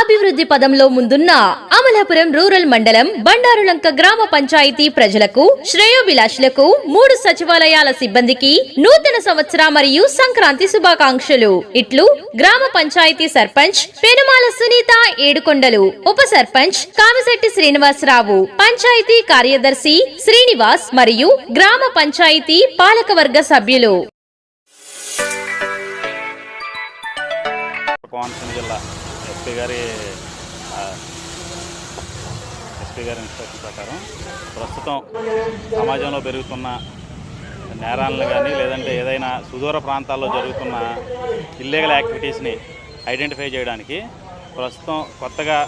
అభివృద్ధి పదంలో ముందున్న అమలాపురం రూరల్ మండలం బండారులంక గ్రామ పంచాయతీ ప్రజలకు శ్రేయోభిలాషులకు మూడు సచివాలయాల సిబ్బందికి నూతన సంవత్సర మరియు సంక్రాంతి శుభాకాంక్షలు. ఇట్లు గ్రామ పంచాయతీ సర్పంచ్ పెనుమాల సునీత ఏడుకొండలు ఉప సర్పంచ్ కామిశెట్టి శ్రీనివాసరావు పంచాయతీ కార్యదర్శి శ్రీనివాస్ మరియు గ్రామ పంచాయతీ పాలకవర్గ సభ్యులు. కోనసీమ జిల్లా ఎస్పీ గారి ఎస్పీ గారి ఇన్స్ట్రక్షన్ ప్రకారం ప్రస్తుతం సమాజంలో పెరుగుతున్న నేరాలను కానీ లేదంటే ఏదైనా సుదూర ప్రాంతాల్లో జరుగుతున్న ఇల్లీగల్ యాక్టివిటీస్ని ఐడెంటిఫై చేయడానికి ప్రస్తుతం కొత్తగా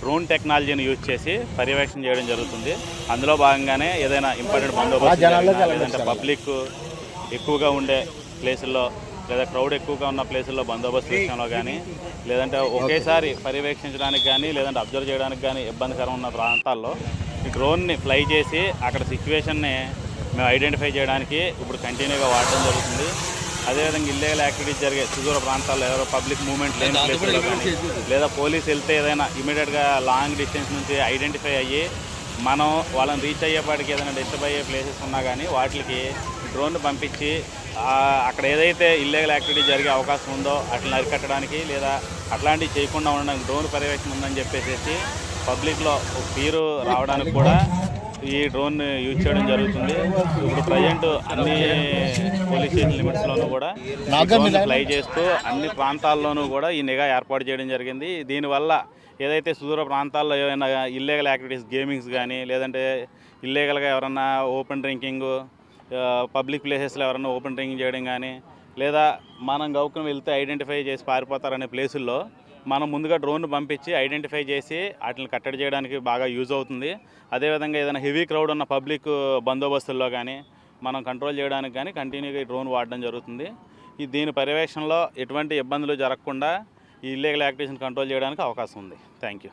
డ్రోన్ టెక్నాలజీని యూజ్ చేసి పర్యవేక్షణ చేయడం జరుగుతుంది. అందులో భాగంగానే ఏదైనా ఇంపార్టెంట్ బందోబస్తు లేదంటే పబ్లిక్ ఎక్కువగా ఉండే ప్లేసుల్లో లేదా క్రౌడ్ ఎక్కువగా ఉన్న ప్లేసుల్లో బందోబస్తు విషయంలో కానీ లేదంటే ఒకేసారి పర్యవేక్షించడానికి కానీ లేదంటే అబ్జర్వ్ చేయడానికి కానీ ఇబ్బందికరం ఉన్న ప్రాంతాల్లో ఈ డ్రోన్ని ఫ్లై చేసి అక్కడ సిచ్యువేషన్ని మేము ఐడెంటిఫై చేయడానికి ఇప్పుడు కంటిన్యూగా వాడడం జరుగుతుంది. అదేవిధంగా ఇల్లీగల్ యాక్టివిటీస్ జరిగే సుదూర ప్రాంతాల్లో ఎవరో పబ్లిక్ మూవ్మెంట్ లేని ప్లేసుల్లో కానీ లేదా పోలీస్ వెళ్తే ఏదైనా ఇమీడియట్గా లాంగ్ డిస్టెన్స్ నుంచి ఐడెంటిఫై అయ్యి మనం వాళ్ళని రీచ్ అయ్యేపాటికి ఏదైనా డిస్టర్బ్ అయ్యే ప్లేసెస్ ఉన్నా కానీ వాటికి డ్రోన్ పంపించి అక్కడ ఏదైతే ఇల్లీగల్ యాక్టివిటీ జరిగే అవకాశం ఉందో అట్లా అరికట్టడానికి లేదా అట్లాంటివి చేయకుండా ఉండడానికి డ్రోన్ పర్యవేక్షణ ఉందని చెప్పేసి పబ్లిక్లో తీరు రావడానికి కూడా ఈ డ్రోన్ యూజ్ చేయడం జరుగుతుంది. ఇప్పుడు ప్రజెంట్ అన్ని పోలీస్ స్టేషన్ లిమిట్స్లోనూ కూడా ఫ్లై చేస్తూ అన్ని ప్రాంతాల్లోనూ కూడా ఈ నిఘా ఏర్పాటు చేయడం జరిగింది. దీనివల్ల ఏదైతే సుదూర ప్రాంతాల్లో ఏమైనా ఇల్లీగల్ యాక్టివిటీస్ గేమింగ్స్ కానీ లేదంటే ఇల్లీగల్గా ఎవరన్నా ఓపెన్ డ్రింకింగ్ పబ్లిక్ ప్లేసెస్లో ఎవరైనా ఓపెన్ డ్రింకింగ్ చేయడం కానీ లేదా మనం గౌకం వెళ్తే ఐడెంటిఫై చేసి పారిపోతారనే ప్లేసుల్లో మనం ముందుగా డ్రోన్ పంపించి ఐడెంటిఫై చేసి వాటిని కట్టడి చేయడానికి బాగా యూజ్ అవుతుంది. అదేవిధంగా ఏదైనా హెవీ క్రౌడ్ ఉన్న పబ్లిక్ బందోబస్తుల్లో కానీ మనం కంట్రోల్ చేయడానికి కానీ కంటిన్యూగా ఈ డ్రోన్ వాడడం జరుగుతుంది. ఈ దీని పర్యవేక్షణలో ఎటువంటి ఇబ్బందులు జరగకుండా ఈ ఇల్లీగల్ యాక్టివిటీస్ని కంట్రోల్ చేయడానికి అవకాశం ఉంది. Thank you